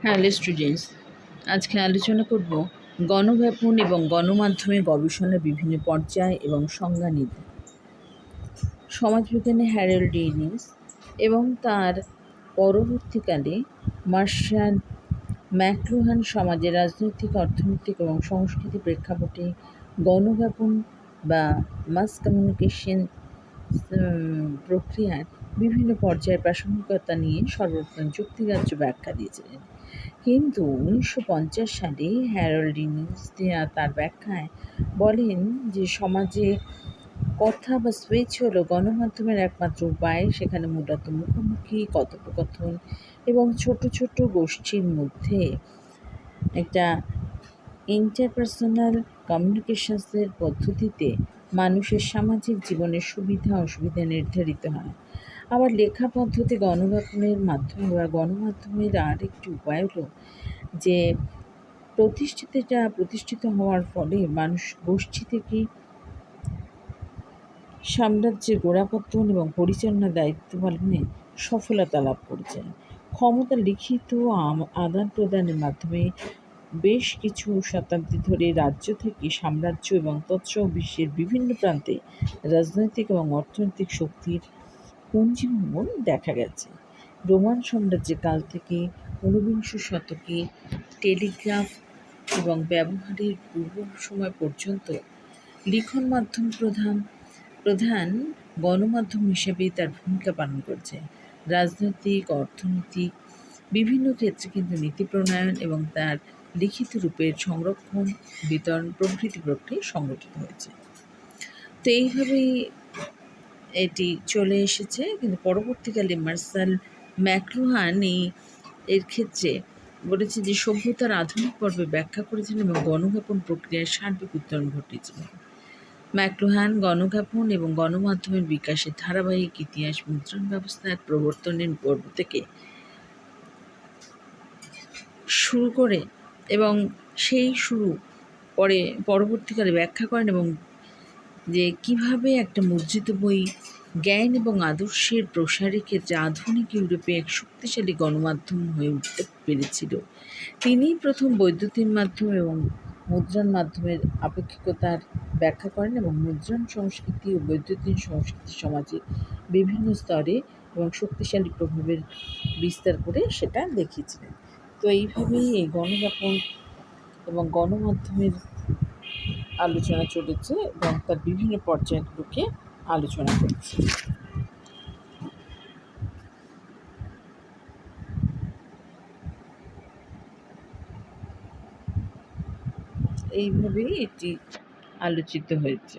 Hello students আজকে আলোচনা করব গণব্যাপন এবং গণমাধ্যমে গবেষণার বিভিন্ন পর্যায় এবং সংজ্ঞা নিতে সমাজবিজ্ঞানে হ্যারল্ড ইনিস এবং তার পরবর্তীকালে মার্শাল ম্যাকলুহান সমাজের রাজনৈতিক, অর্থনৈতিক এবং সংস্কৃতি প্রেক্ষাপটে গণব্যাপন বা মাস কমিউনিকেশন প্রক্রিয়ার বিভিন্ন পর্যায়ের প্রাসঙ্গিকতা নিয়ে সর্বপ্রথম যুক্তিরাজ্য ব্যাখ্যা দিয়েছিলেন। কিন্তু উনিশশো পঞ্চাশ সালে হ্যারল্ড দেয়া তার ব্যাখ্যায় বলেন যে সমাজে কথা বা স্পিচ হলো গণমাধ্যমের একমাত্র উপায়। সেখানে মূলত মুখোমুখি, কথোপকথন এবং ছোট ছোট গোষ্ঠীর মধ্যে একটা ইন্টারপার্সোনাল কমিউনিকেশনসের পদ্ধতিতে মানুষের সামাজিক জীবনের সুবিধা অসুবিধা নির্ধারিত হয়। আবার লেখা পদ্ধতি গণমাধ্যমের মাধ্যমে বা গণমাধ্যমের আর একটি উপায় হলো যে প্রতিষ্ঠিতটা প্রতিষ্ঠিত হওয়ার ফলে মানুষ গোষ্ঠী থেকে সাম্রাজ্যের গোড়াপত্তন এবং পরিচালনার দায়িত্ব পালনে সফলতা লাভ করেছে ক্ষমতা লিখিত আদান প্রদানের মাধ্যমে বেশ কিছু শতাব্দী ধরে রাজ্য থেকে সাম্রাজ্য এবং তৎসহ বিশ্বের বিভিন্ন প্রান্তে রাজনৈতিক এবং অর্থনৈতিক শক্তির পুঞ্জীভবন দেখা গেছে। রোমান সাম্রাজ্যের কাল থেকে ঊনবিংশ শতকে টেলিগ্রাফ এবং ব্যবহারের পূর্ব সময় পর্যন্ত লিখন মাধ্যম প্রধান প্রধান গণমাধ্যম হিসেবেই তার ভূমিকা পালন করছে। রাজনৈতিক, অর্থনৈতিক, বিভিন্ন ক্ষেত্রে কিন্তু নীতি প্রণয়ন এবং তার লিখিত রূপের সংরক্ষণ, বিতরণ প্রভৃতি প্রক্রিয়া সংগঠিত হয়েছে। তো এইভাবেই এটি চলে এসেছে, কিন্তু পরবর্তীকালে মার্শাল ম্যাকলুহান এই, এর ক্ষেত্রে বলেছে যে সভ্যতার আধুনিক পর্বে ব্যাখ্যা করেছেন এবং গণজ্ঞাপন প্রক্রিয়ার সার্বিক উত্তরণ ঘটিয়েছিল ম্যাকলুহান গণজ্ঞাপন এবং গণমাধ্যমের বিকাশের ধারাবাহিক ইতিহাস মুদ্রণ ব্যবস্থার প্রবর্তনের পর্ব থেকে শুরু করে এবং সেই শুরু পরে পরবর্তীকালে ব্যাখ্যা করেন এবং যে কীভাবে একটা মুদ্রিত বই জ্ঞান এবং আদর্শের প্রসারের ক্ষেত্রে আধুনিক ইউরোপে এক শক্তিশালী গণমাধ্যম হয়ে উঠতে পেরেছিল। তিনিই প্রথম বৈদ্যুতিন মাধ্যম এবং মুদ্রণ মাধ্যমের আপেক্ষিকতার ব্যাখ্যা করেন এবং মুদ্রণ সংস্কৃতি ও বৈদ্যুতিন সংস্কৃতি সমাজে বিভিন্ন স্তরে এবং শক্তিশালী প্রভাবের বিস্তার করে সেটা দেখিয়েছিলেন। তো এইভাবেই এই গণযাপন এবং গণমাধ্যমের আলোচনা চলেছে এবং তার বিভিন্ন পর্যায়গুলোকে আলোচনা করছে। এইভাবেই এটি আলোচিত হয়েছে।